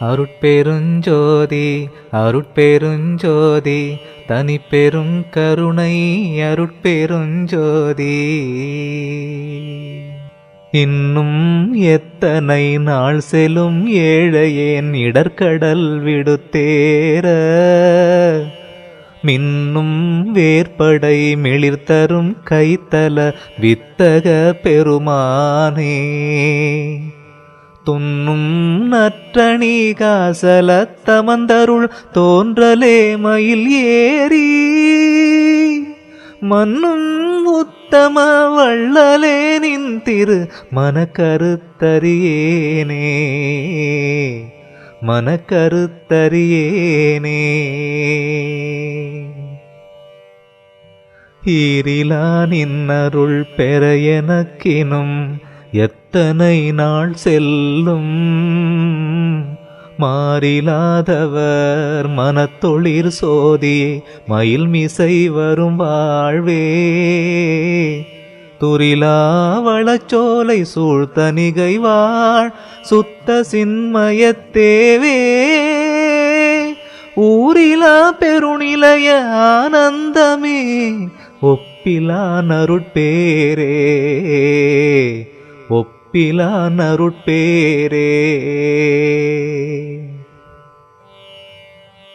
அருட்பெருஞ்சோதி அருட்பெருஞ்சோதி தனி பெரும் கருணை அருட்பெருஞ்சோதி. இன்னும் எத்தனை நாள் செலும் ஏழையேன் இடர்கடல் விடுத்தேர மின்னும் வேற்படை மிளிர்தரும் கைத்தல வித்தக பெருமானே. துன்னும் நற்றணி காசல தமந்தருள் தோன்றலே மயில் ஏறி. மன்னும் உத்தம வள்ளலே நின் திரு மனக்கருத்தறியேனே. மனக்கருத்தறியேனே. ஈரிலா நின்னருள் பெற எனக்கினும் எத்தனை நாள் செல்லும்? மாறிலாதவர் மனத்தொழிற் சோதியே மயில் மிசை வரும் வாழ்வே. துரிலா வளச்சோலை சூழ்த்தனிகை வாழ் சுத்த சின்மயத்தேவே ஊரிலா பெருநிலைய ஆனந்தமே ஒப்பிலா நருட்பேரே. ஒப்பிலா நருட்பேரே.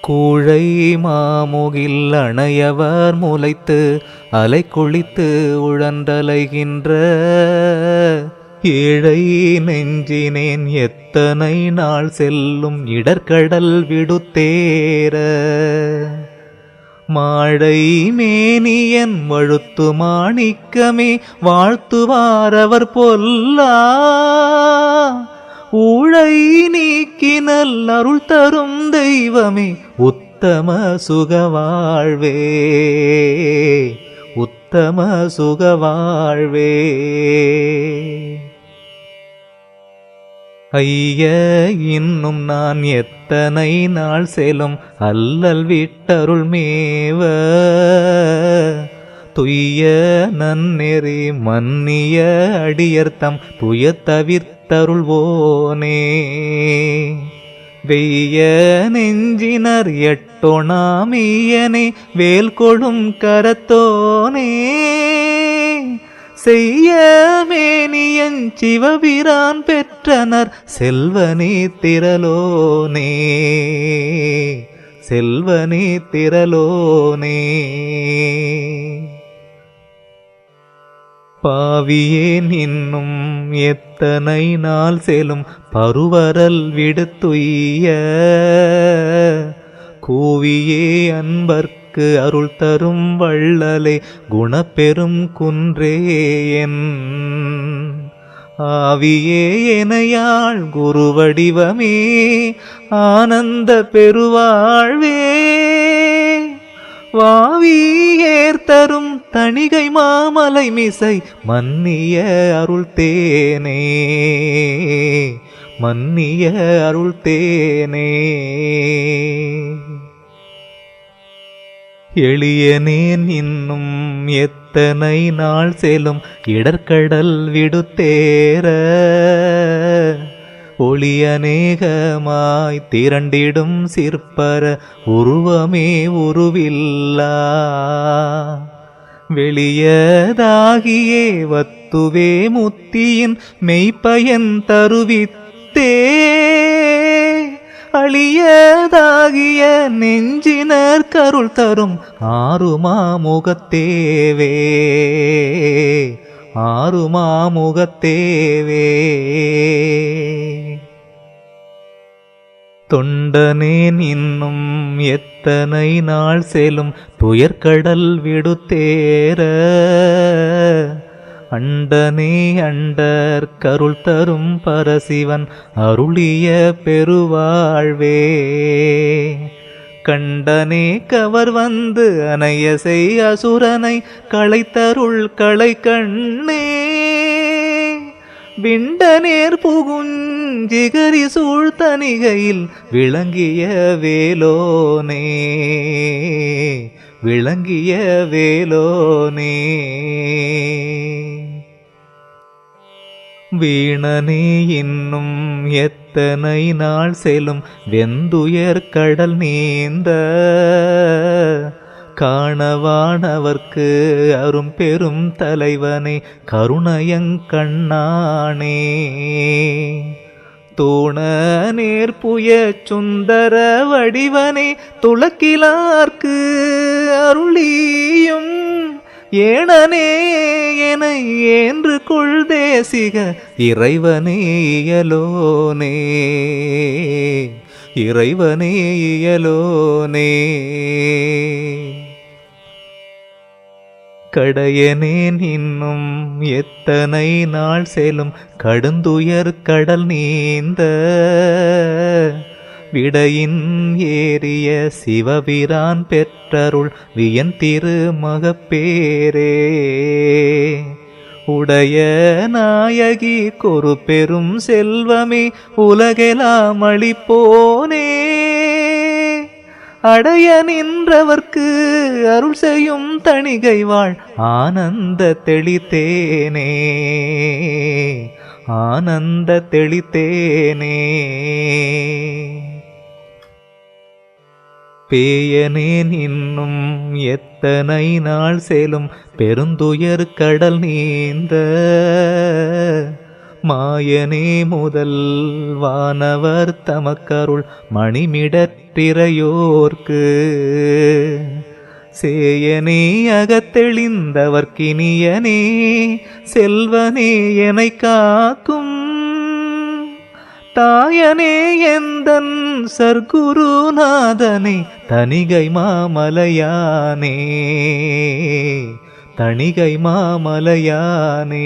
கூழை மாமுகில் அணையவர் முளைத்து அலை குளித்து உழன்றலைகின்ற ஏழை நெஞ்சினேன் எத்தனை நாள் செல்லும் இடர்கடல் விடுத்தேர மாடை மேனியன் வழுத்து மாணிக்கமே வாழ்த்துவாரவர் பொல்லா. ஊழை நீக்கினல் அருள் தரும் தெய்வமே உத்தம சுகவாழ்வே. உத்தம சுகவாழ்வே. ஐய இன்னும் நான் எத்தனை நாள் செலும்? அல்லல் விட்டருள் மேவ. துய்ய நன்னெறி மன்னிய அடியர்த்தம் துய தவிர்த்தருள்வோனே வெய்ய நெஞ்சினர் எட்டொணாமியனே வேல் கொழும் கரத்தோனே. செய்ய மேனியன் சிவபிரான் பெற்றனர் செல்வனே திரலோனே செல்வனே திரலோனே பாவியேன் இன்னும் எத்தனை நாள் செலும் பருவரல் விடுத்துய்ய. கூவியே அன்பர்க்கு அருள் தரும் வள்ளலே குணப்பெரும் குன்றே என் ஆவியே எனையாள் குரு வடிவமே ஆனந்த பெருவாழ்வே. வாவி ஏர்த்தரும் தணிகை மாமலை மிசை மன்னிய அருள் தேனே. மன்னிய அருள் தேனே. எளியனேன் இன்னும் எத்தனை நாள் செல்லும்? இடர்கடல் விடுத்தேர ஒளியநேகமாய் திரண்டிடும் சிற்பர உருவமே உருவில்லா. வெளியதாகியே வத்துவே முத்தியின் மெய்ப்பயன் தருவித்தே. அழியதாகிய நெஞ்சினர் கருள் தரும் ஆறுமா முகத்தேவே. ஆறுமா முகத்தேவே. தொண்டனேன் இன்னும் எத்தனை நாள் செல்லும் துயர்கடல் விடுத்தேர அண்டனே அண்டர் கருள் தரும் பரசிவன் அருளிய பெருவாழ்வே. கண்டனே கவர் வந்து அணைய செய் அசுரனை களைத்தருள் களை கண்ணே. விண்டநேர் புகுஞ்சிகரி சூழ்த்தணிகையில் விளங்கிய வேலோனே. விளங்கிய வேலோனே. வீணனே இன்னும் எத்தனை நாள் செல்லும்? வெந்துயர் கடல் நீந்த காணவானவர்க்கு அரும் பெரும் தலைவனே கருணயங்கண்ணானே தோண நேர்புய சுந்தர வடிவனே துளக்கிலார்க்கு அருளியும் ஏனனே என ஏன்று கொள் தேசிக இறைவனேயலோனே இறைவனேயலோனே கடையனேன் இன்னும் எத்தனை நாள் செல்லும் கடுந்துயர் கடல் நீந்த. விடையின் ஏறிய சிவபிரான் பெற்றருள் வியன் திருமகப்பேரே. உடைய நாயகி கொரு பெரும் செல்வமே உலகெலாம் அளிப்போனே அடைய நின்றவர்க்கு அருள் செய்யும் தணிகை வாழ் ஆனந்த தெளித்தேனே. ஆனந்த தெளித்தேனே. பேயனேன் இன்னும் எத்தனை நாள் செலும் பெருந்துயர் கடல் நீந்த. மாயனே முதல் வானவர் தமக்கருள் மணிமிடற்றிரையோர்க்கு சேயனே அகத்தெளிந்தவர்க்கினியனே செல்வனே எனை காக்கும் தாயனே எந்தன் சர்க்குருநாதனே தனிகை மாமலையானே. தணிகை மாமலையானே.